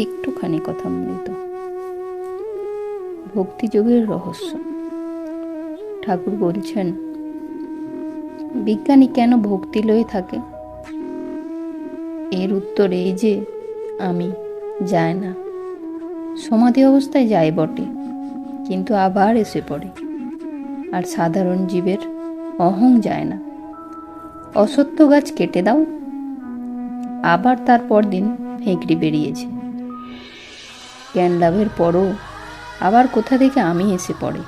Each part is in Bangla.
একটুখানি কথা মৃত। ভক্তিযোগের রহস্য। ঠাকুর বলছেন, বিজ্ঞানী কেন ভক্তি লয়ে থাকে? এর উত্তর এই যে, আমি যায় না। সমাধি অবস্থায় যায় বটে, কিন্তু আবার এসে পড়ে। আর সাধারণ জীবের অহং যায় না। অসত্য গাছ কেটে দাও, আবার তার পরদিন হেঁকড়ি বেরিয়েছে। জ্ঞান লাভের পরও আবার কোথা থেকে আমি এসে পড়ে?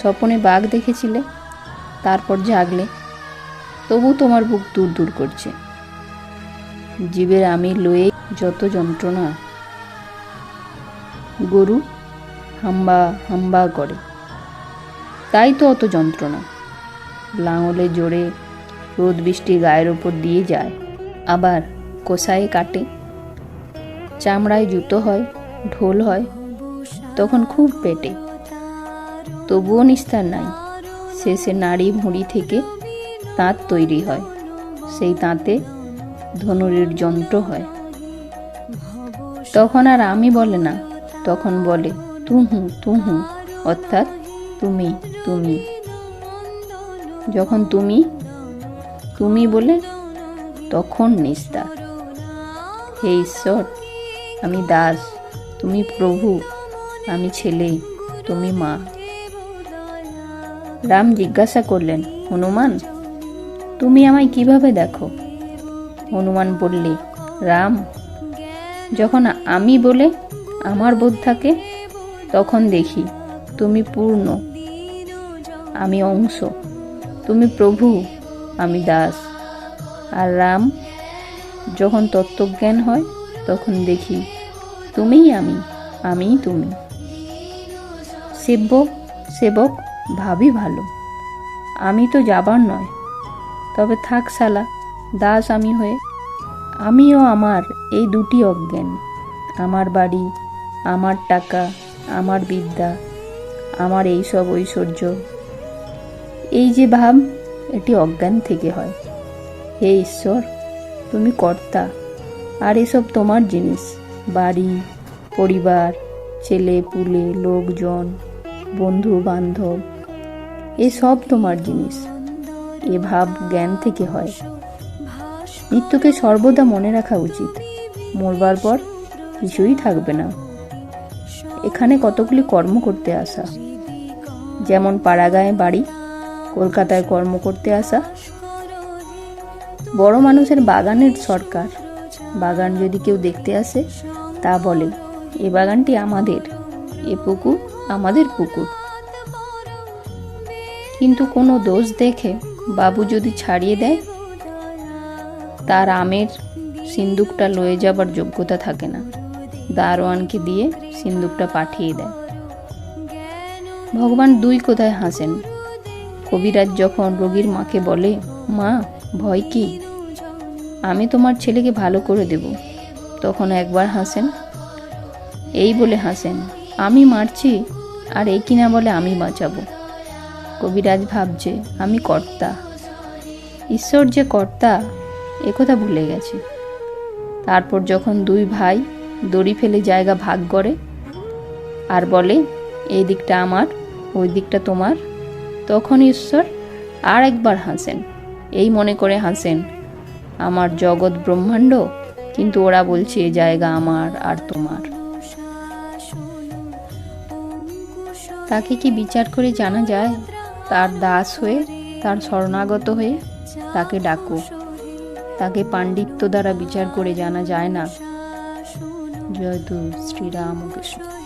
স্বপনে বাঘ দেখেছিলে, তারপর জাগলে, তবু তোমার বুক দূর দূর করছে। জীবের আমি লয়ে যত যন্ত্রণা, গরু হাম্বা হাম্বা করে, তাই তো অত যন্ত্রণা। লাঙলে জোরে রোদ বৃষ্টি গায়ের ওপর দিয়ে যায়, আবার কোষায় কাটে চামড়ায় জুতো হয়, ঢোল হয়, তখন খুব পেটে। তবুও নিস্তার নাই। শেষে নাড়ি ভুঁড়ি থেকে তাঁত তৈরি হয়। সেই তাঁতে ধনুরির যন্ত্র হয়। তখন আর আমি বলে না, তখন বলে, তুহু তুহু, অর্থাৎ তুমি তুমি। যখন তুমি তুমি বলে, তখন নিস্তার। হে ঈশ্বর! আমি দাস, তুমি প্রভু, আমি ছেলে, তুমি মা। রাম জিজ্ঞাসা করলেন, হনুমান, তুমি আমায় কীভাবে দেখো? হনুমান বললে, রাম, যখন আমি বলে আমার বোধ থাকে, তখন দেখি তুমি পূর্ণ, আমি অংশ, তুমি প্রভু, আমি দাস। আর রাম, যখন তত্ত্বজ্ঞান হয় তখন দেখি, তুমিই আমি, আমিই তুমি। সেব্য, সেবক, ভাবি ভালো। আমি তো যাবার নয়। তবে থাক শালা, দাস আমি হয়ে, আমিও আমার এই দুটি অজ্ঞান। আমার বাড়ি, আমার টাকা, আমার বিদ্যা, আমার এই সব ঐশ্বর্য। এই যে ভাব, এটি অজ্ঞান থেকে হয়। হে ঈশ্বর, তুমি কর্তা আর এসব তোমার জিনিস। বাড়ি, পরিবার, ছেলে, পুলে, লোকজন বন্ধু বান্ধব এসব তোমার জিনিস। এ ভাব জ্ঞান থেকে হয়। নিত্যকে সর্বদা মনে রাখা উচিত। মরবার পর কিছুই থাকবে না। এখানে কতগুলি কর্ম করতে আসা। যেমন পাড়াগাঁয়ে বাড়ি, কলকাতায় কর্ম করতে আসা। বড় মানুষের বাগানের সরকার বাগান যদি কেউ দেখতে আসে, তা বলে, এ বাগানটি আমাদের, এ পুকুর আমাদের পুকুর। কিন্তু কোনো দোষ দেখে বাবু যদি ছাড়িয়ে দেয়, তার আমের সিন্দুকটা লয়ে যাবার যোগ্যতা থাকে না। দারোয়ানকে দিয়ে সিন্দুকটা পাঠিয়ে দেয়। ভগবান দুই কোথায় হাসেন? কবিরাজ যখন রোগীর মাকে বলে, মা, ভয় কি? আমি তোমার ছেলেকে ভালো করে দেব। তখন একবার হাসেন। এই বলে হাসেন, আমি মারছি? আর এই কিনা বলে আমি বাঁচাবো? কবিরাজ ভাবছে, আমি কর্তা। ঈশ্বর যে কর্তা একথা ভুলে গেছে। তারপর যখন দুই ভাই দড়ি ফেলে জায়গা ভাগ করে আর বলে, এই দিকটা আমার, ওই দিকটা তোমার, তখন ঈশ্বর আর একবার হাসেন। এই মনে করে হাসেন আমার জগৎ ব্রহ্মাণ্ড, কিন্তু ওরা বলছে এ জায়গা আমার আর তোমার। তাকে কি বিচার করে জানা যায়? তার দাস হয়ে, তার শরণাগত হয়ে তাকে ডাকো। তাকে পাণ্ডিত্য দ্বারা বিচার করে জানা যায় না। জয় তু শ্রীরাম কৃষ্ণ